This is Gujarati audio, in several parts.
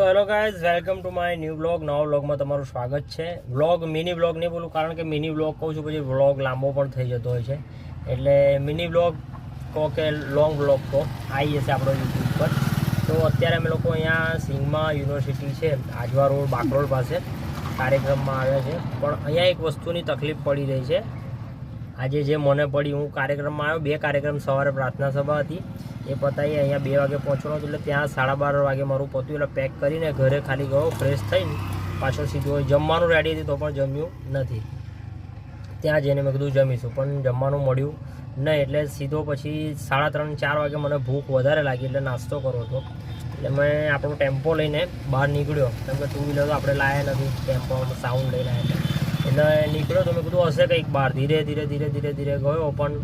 So hello guys welcome to my new blog નવા બ્લોગમાં તમારું સ્વાગત છે. બ્લોગ મિની બ્લોગ નહીં બોલું, કારણ કે મિની બ્લોગ કહું છું પછી બ્લોગ લાંબો પણ થઈ જતો હોય છે. એટલે મિની બ્લોગ કહો કે લોંગ બ્લોગ કહો આવી જશે આપણો યુટ્યુબ પર. તો અત્યારે અમે લોકો અહીંયા સિંગમાં યુનિવર્સિટી છે, આજવા રોડ બાકરોડ પાસે કાર્યક્રમમાં આવ્યા છે. પણ અહીંયા એક વસ્તુની તકલીફ પડી રહી છે. આજે જે મને પડી, હું કાર્યક્રમમાં આવ્યો, બે કાર્યક્રમ સવારે પ્રાર્થના સભા હતી. એ પતાવી અહીંયા બે વાગે પહોંચવાનો એટલે ત્યાં સાડા બાર વાગે મારું પત્યું એટલે પેક કરીને ઘરે ખાલી ગયો ફ્રેશ થઈને પાછળ સીધો જમવાનું રેડી હતી તો પણ જમ્યું નથી. ત્યાં જઈને મેં કીધું જમીશું, પણ જમવાનું મળ્યું નહીં, એટલે સીધો પછી સાડા ત્રણ, ચાર વાગે મને ભૂખ વધારે લાગી, એટલે નાસ્તો કરવો હતો. એટલે મેં આપણો ટેમ્પો લઈને બહાર નીકળ્યો, કેમ કે ટુ વ્હીલર તો આપણે લાયા નથી, ટેમ્પોમાં સાઉન્ડ લઈને આવ્યા એટલે નીકળ્યો તો મેં કીધું હશે કંઈક બહાર, ધીરે ધીરે ધીરે ધીરે ધીરે ગયો, પણ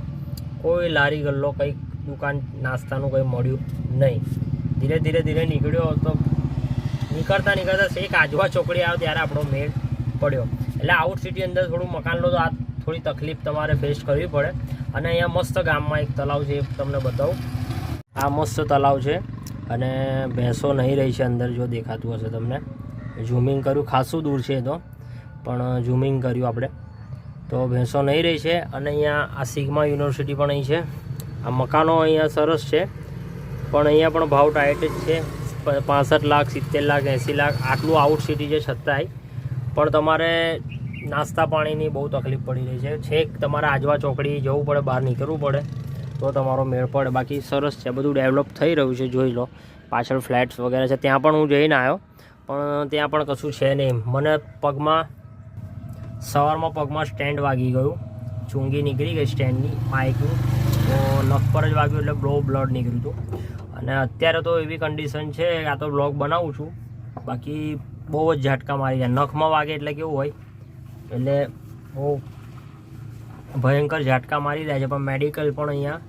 કોઈ લારી ગલ્લો કંઈક દુકાન નાસ્તાનું કંઈ મળ્યું નહીં. ધીરે ધીરે ધીરે નીકળ્યો તો નીકળતા નીકળતા એક આજવા ચોકડી આવ્યો ત્યારે આપણો મેળ પડ્યો. એટલે આઉટ સિટી અંદર થોડું મકાન લો તો આ થોડી તકલીફ તમારે ફેસ કરવી પડે. અને અહીંયા મસ્ત ગામમાં એક તલાવ છે, એ તમને બતાવું. આ મસ્ત તલાવ છે અને ભેંસો નહીં રહી છે અંદર, જો દેખાતું હશે તમને. ઝૂમિંગ કર્યું, ખાસું દૂર છે તો, પણ ઝૂમિંગ કર્યું આપણે. તો ભેંસો નહીં રહી છે અને અહીંયા આ સિગ્મા યુનિવર્સિટી પણ અહીં છે. આ મકાનો અહીંયા સરસ છે. પણ અહીંયા પણ ભાવ ટાઈટ જ છે. પાસઠ લાખ, સિત્તેર લાખ, એંસી લાખ, આટલું આઉટ સિટી છે છતાંય. પણ તમારે નાસ્તા પાણીની બહુ તકલીફ પડી રહી છે. છેક તમારે આજવા ચોકડી જવું પડે, બહાર નીકળવું પડે, તો તમારો મેળ પડે. બાકી સરસ છે, બધું ડેવલપ થઈ રહ્યું છે, જોઈ લો. પાછળ ફ્લેટ્સ વગેરે છે. ત્યાં પણ હું જઈને આવ્યો. પણ ત્યાં પણ કશું છે નહીં મને પગમાં, સવારમાં પગમાં સ્ટેન્ડ વાગી ગયું. ચૂંગી નીકળી ગઈ સ્ટેન્ડની બાઇકની તો નખ પર જ વાગ્યું એટલે બહુ બ્લડ નીકળ્યું હતું. અને અત્યારે તો એવી કન્ડિશન છે આ તો બ્લોગ બનાવું છું. બાકી બહુ જ ઝાટકા મારી જાય નખમાં વાગે એટલે કેવું હોય. એટલે બહુ ભયંકર ઝાટકા મારી જાય છે. પણ મેડિકલ પણ અહીંયા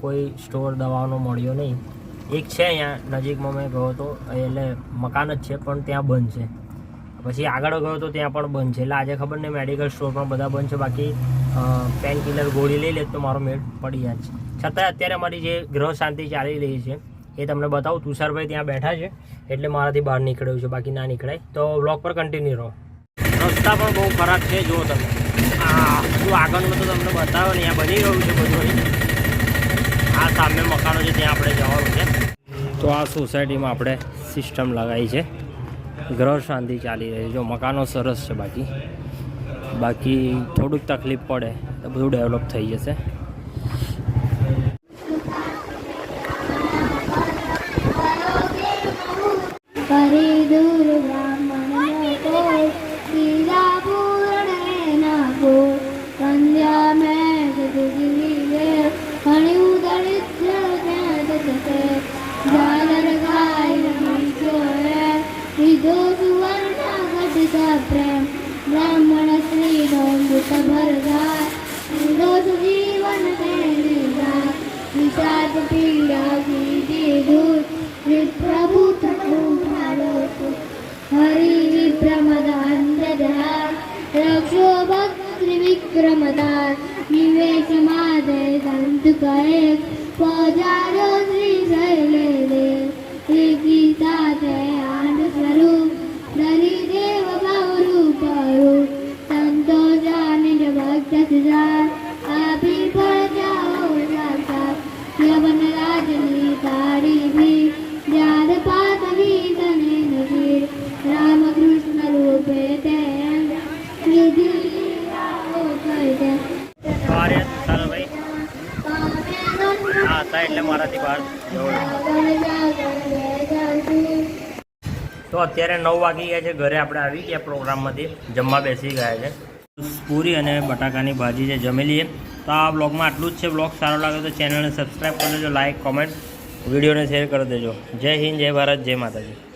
કોઈ સ્ટોર દવાનો મળ્યો નહીં. એક છે અહીંયા, નજીકમાં મેં ગયો હતો. એટલે મકાન જ છે, પણ ત્યાં બંધ છે. પછી આગળ ગયો તો ત્યાં પણ બંધ છે. એટલે આજે ખબર નહીં મેડિકલ સ્ટોર પણ બધા બંધ છે. બાકી પેન કિલર ગોળી લઈ લે તો મારો મેળ પડી જાય છે. છતાંય અત્યારે મારી જે ગ્રહ શાંતિ ચાલી રહી છે, એ તમને બતાવું, તુષારભાઈ ત્યાં બેઠા છે, એટલે મારાથી બહાર નીકળ્યું છે, બાકી ના નીકળાય. તો બ્લોક પર કન્ટિન્યુ રહો. રસ્તા પણ બહુ ખરાબ છે, જુઓ તમે. આ બધું આગળનું તો તમને બતાવો ને ત્યાં બની રહ્યું છે બધું આ સામે મકાનો છે, ત્યાં આપણે જવાનું છે. તો આ સોસાયટીમાં આપણે સિસ્ટમ લગાવી છે. ગ્રહ શાંતિ ચાલી રહી છે. જો મકાનો સરસ છે બાકી. બાકી થોડુંક તકલીફ પડે તો બધું ડેવલપ થઈ જશે. નોંદુત ભરગા લીધો સુજીવન તેને ગા વિષાદ પીડા કીધી દૂર કહે પધારો શ્રી ગીતા તે હતા બહાર તો અત્યારે નવ વાગી ગયા છે, ઘરે આપણે આવી ગયા પ્રોગ્રામમાંથી, જમવા બેસી ગયા છે. પૂરી અને બટાકાની ભાજી છે જમેલી છે તો આ બ્લોગમાં આટલું જ છે. બ્લોગ સારો લાગે તો ચેનલને સબસ્ક્રાઈબ કરી દેજો લાઇક કોમેન્ટ, વિડીયોને શેર કરી દેજો. જય હિન્દ, જય ભારત, જય માતાજી.